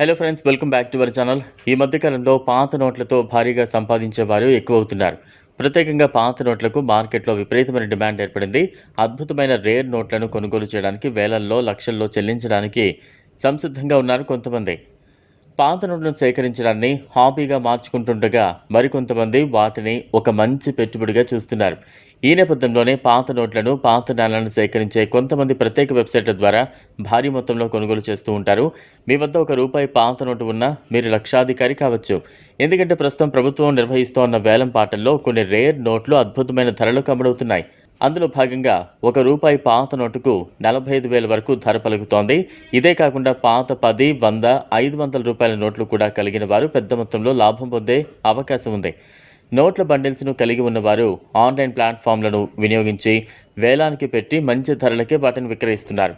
Hello friends welcome back to our channel ఈ మధ్యకాలంలో పాత నోట్లతో భారీగా సంపాదించే వారు ఎక్కువ అవుతున్నారు ప్రత్యేకంగా పాత నోట్లకు మార్కెట్లో విపరీతమైన డిమాండ్ ఏర్పడింది. అద్భుతమైన రేర్ నోట్లను కొనుగోలు చేయడానికి వేలల్లో లక్షల్లో చెల్లించడానికి సంసిద్ధంగా ఉన్నారు కొంతమంది. పాత నోట్లను సేకరించడాన్ని హాబీగా మార్చుకుంటుండగా మరికొంతమంది వాటిని ఒక మంచి పెట్టుబడిగా చూస్తున్నారు. ఈ నేపథ్యంలోనే పాత నోట్లను పాత నాణాలను సేకరించే కొంతమంది ప్రత్యేక వెబ్సైట్ల ద్వారా భారీ మొత్తంలో కొనుగోలు చేస్తూ ఉంటారు. మీ వద్ద ఒక రూపాయి పాత నోటు ఉన్నా మీరు లక్షాధికారి కావచ్చు. ఎందుకంటే ప్రస్తుతం ప్రభుత్వం నిర్వహిస్తోన్న వేలం పాటల్లో కొన్ని రేర్ నోట్లు అద్భుతమైన ధరలకు అమ్ముడవుతున్నాయి. అందులో భాగంగా ఒక రూపాయి పాత నోటుకు నలభై ఐదు వేల వరకు ధర పలుకుతోంది. ఇదే కాకుండా పాత పది వంద ఐదు వందల రూపాయల నోట్లు కూడా కలిగిన వారు పెద్ద మొత్తంలో లాభం పొందే అవకాశం ఉంది. నోట్ల బండిల్స్ను కలిగి ఉన్నవారు ఆన్లైన్ ప్లాట్ఫామ్లను వినియోగించి వేలానికి పెట్టి మంచి ధరలకే వాటిని విక్రయిస్తున్నారు.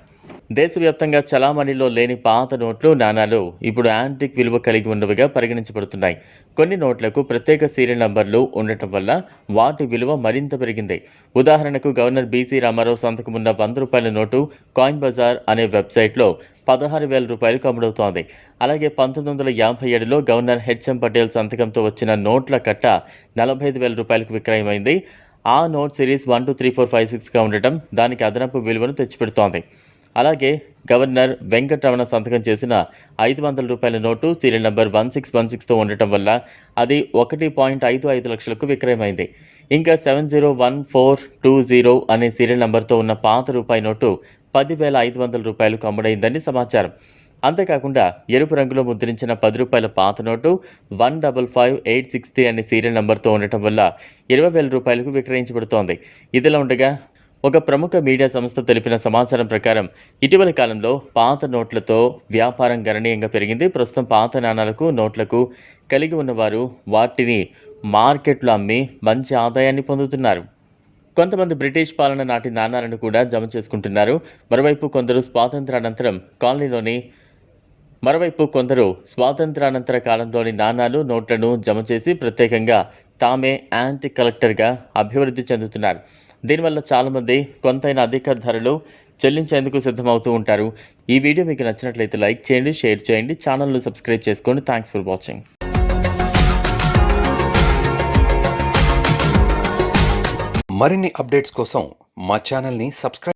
దేశవ్యాప్తంగా చలామణిలో లేని పాత నోట్లు నాణాలు ఇప్పుడు యాంటిక్ విలువ కలిగి ఉన్నవిగా పరిగణించబడుతున్నాయి. కొన్ని నోట్లకు ప్రత్యేక సీరియల్ నంబర్లు ఉండటం వల్ల వాటి విలువ మరింత పెరిగింది. ఉదాహరణకు గవర్నర్ బీసీ రామారావు సంతకం ఉన్న వంద రూపాయల నోటు కాయిన్ బజార్ అనే వెబ్సైట్లో పదహారు వేల రూపాయలకు అమ్ముడవుతోంది. అలాగే పంతొమ్మిది వందల యాభై ఏడులో గవర్నర్ హెచ్ఎం పటేల్ సంతకంతో వచ్చిన నోట్ల కట్ట నలభై ఐదు వేల రూపాయలకు విక్రయమైంది. ఆ note series one two three four five సిక్స్గా ఉండటం దానికి అదనపు విలువను తెచ్చిపెడుతోంది. అలాగే గవర్నర్ వెంకటరమణ సంతకం చేసిన ఐదు వందల రూపాయల note serial number one six one సిక్స్తో ఉండటం వల్ల అది ఒకటి పాయింట్ ఐదు ఐదు లక్షలకు విక్రయమైంది. ఇంకా seven zero one four two zero అనే సీరియల్ నంబర్తో ఉన్న పాత రూపాయి నోటు పదివేల ఐదు వందల రూపాయలకు అమ్ముడైందని సమాచారం. అంతేకాకుండా ఎరుపు రంగులో ముద్రించిన పది రూపాయల పాత note one double five eight six three అనే సీరియల్ నంబర్తో ఉండటం వల్ల ఇరవై వేల రూపాయలకు విక్రయించబడుతోంది. ఇదిలా ఉండగా ఒక ప్రముఖ మీడియా సంస్థ తెలిపిన సమాచారం ప్రకారం ఇటీవలి కాలంలో పాత నోట్లతో వ్యాపారం గణనీయంగా పెరిగింది. ప్రస్తుతం పాత నాణాలకు నోట్లకు కలిగి ఉన్నవారు వాటిని మార్కెట్లో అమ్మి మంచి ఆదాయాన్ని పొందుతున్నారు. కొంతమంది బ్రిటిష్ పాలన నాటి నాణాలను కూడా జమ చేసుకుంటున్నారు. మరోవైపు కొందరు స్వాతంత్రానంతరం కాలనీలోని మరోవైపు కొందరు స్వాతంత్రానంతర కాలంలోని నాణాలు నోట్లను జమ చేసి ప్రత్యేకంగా తామే యాంటీ కలెక్టర్గా అభివృద్ధి చెందుతున్నారు. దీనివల్ల చాలామంది కొంతైన అధిక ధరలు చెల్లించేందుకు సిద్ధమవుతూ ఉంటారు. ఈ వీడియో మీకు నచ్చినట్లయితే లైక్ చేయండి షేర్ చేయండి ఛానల్ను సబ్స్క్రైబ్ చేసుకోండి. థ్యాంక్స్ ఫర్ వాచింగ్ మరిన్ని అప్డేట్స్ కోసం మా ఛానల్ని సబ్స్క్రైబ్